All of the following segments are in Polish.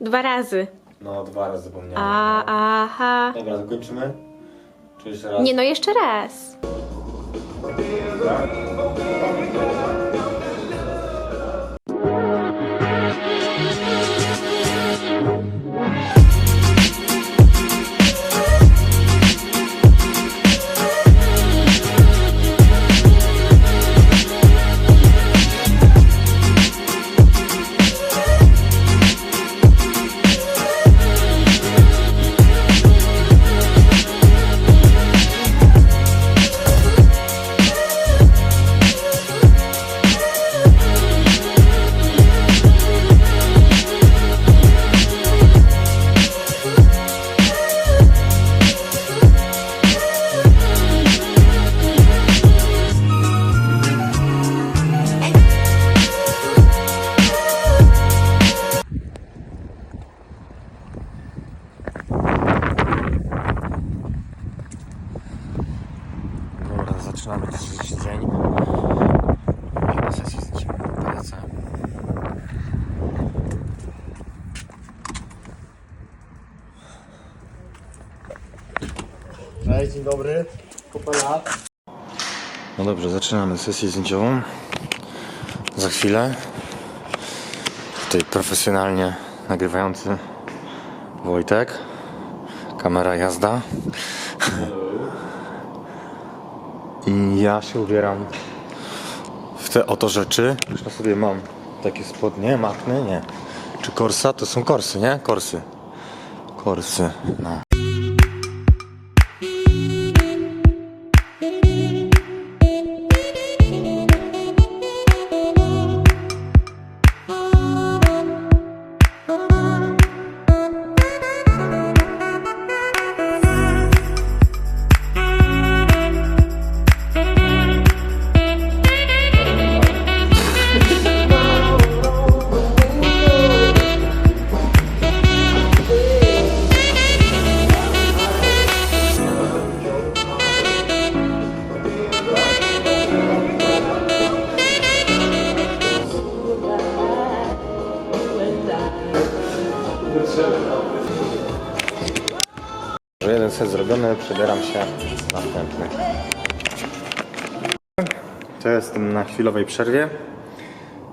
Dwa razy. No, dwa razy zapomniałem. A, aha. Dobra, to kończymy? Czy jeszcze raz? Nie no, jeszcze raz. Tak? Zaczynamy dzisiejszy dzień. Na sesji. Cześć, dzień dobry. Kupę lat. No dobrze, zaczynamy sesję zdjęciową. Za chwilę. Tutaj profesjonalnie nagrywający Wojtek. Kamera jazda. I ja się ubieram w te oto rzeczy. Już na sobie mam takie spodnie, matne, nie. Czy korsa? To są korsy, nie? Korsy. Korsy, no. Że jeden set zrobiony, przebieram się następny. To jestem na chwilowej przerwie.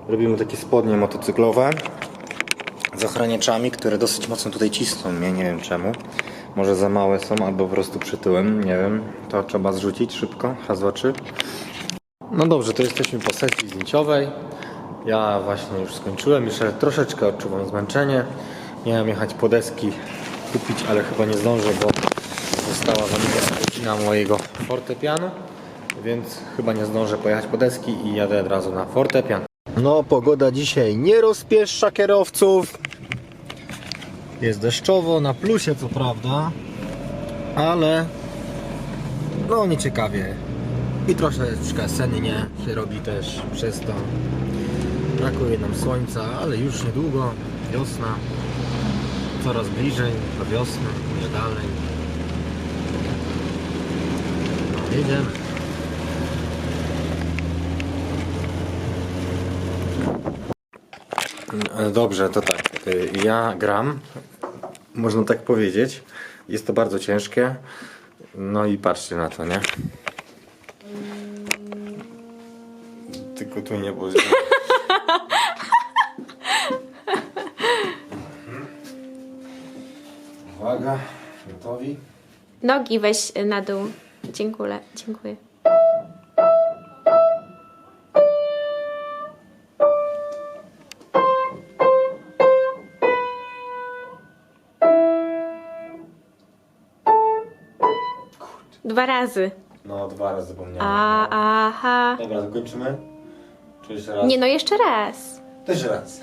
Robimy takie spodnie motocyklowe z ochraniaczami, które dosyć mocno tutaj cisną mnie, nie wiem czemu. Może za małe są, albo po prostu przytyłem, nie wiem. To trzeba zrzucić szybko, raz, dwa. No dobrze, to jesteśmy po sesji zdjęciowej. Ja właśnie już skończyłem, jeszcze troszeczkę odczuwam zmęczenie. Miałem jechać po deski kupić, ale chyba nie zdążę, bo została za mnie godzina mojego fortepianu, więc chyba nie zdążę pojechać po deski i jadę od razu na fortepian. No, pogoda dzisiaj nie rozpieszcza kierowców. Jest deszczowo, na plusie co prawda, ale no nieciekawie. I troszeczkę sennie się robi też przez to. Brakuje nam słońca, ale już niedługo wiosna. Coraz bliżej do wiosny, nie dalej. Jedziemy. E, Dobrze, to tak. y, Ja gram, można tak powiedzieć. Jest to bardzo ciężkie. No i patrzcie na to, nie? Tylko tu nie było. Uwaga, gotowi? Nogi weź na dół. Dziękuję. Dziękuję. Dwa razy. No, dwa razy zapomniałem. A, aha. Dobra, kończymy? Czy jeszcze raz? Nie no, jeszcze raz. Też raz.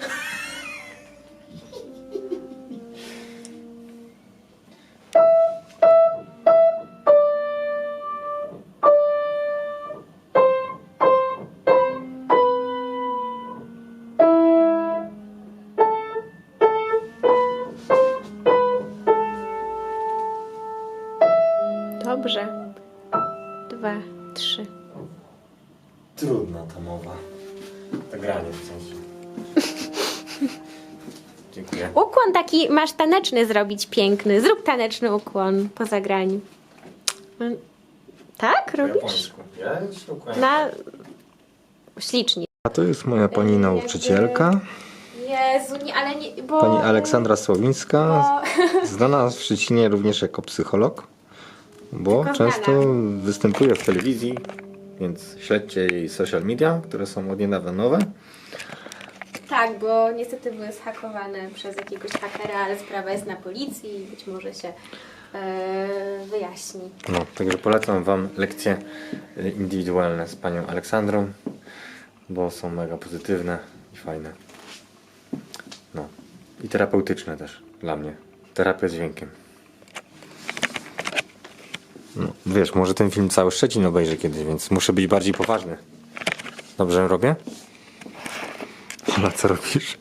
Trudna ta mowa. To granie w sensie. Dziękuję. Ukłon taki masz taneczny zrobić piękny. Zrób taneczny ukłon po zagraniu. Mm, Tak Po robisz? japońsku. Ja. Na... Ślicznie. A to jest moja pani nauczycielka, Jezu, nie, ale nie, bo... pani Aleksandra Słowińska, Bo... znana w Szczecinie również jako psycholog, bo Tylko często znana. występuje w telewizji, więc śledźcie jej social media, które są od niedawna nowe. Tak, bo niestety były zhakowane przez jakiegoś hakera, ale sprawa jest na policji i być może się e, wyjaśni. No, także polecam Wam lekcje y, indywidualne z panią Aleksandrą, bo są mega pozytywne i fajne. No, i terapeutyczne też dla mnie. Terapia dźwiękiem. No, wiesz, może ten film cały Szczecin obejrzy kiedyś, więc muszę być bardziej poważny. Dobrze robię? Ola, co robisz?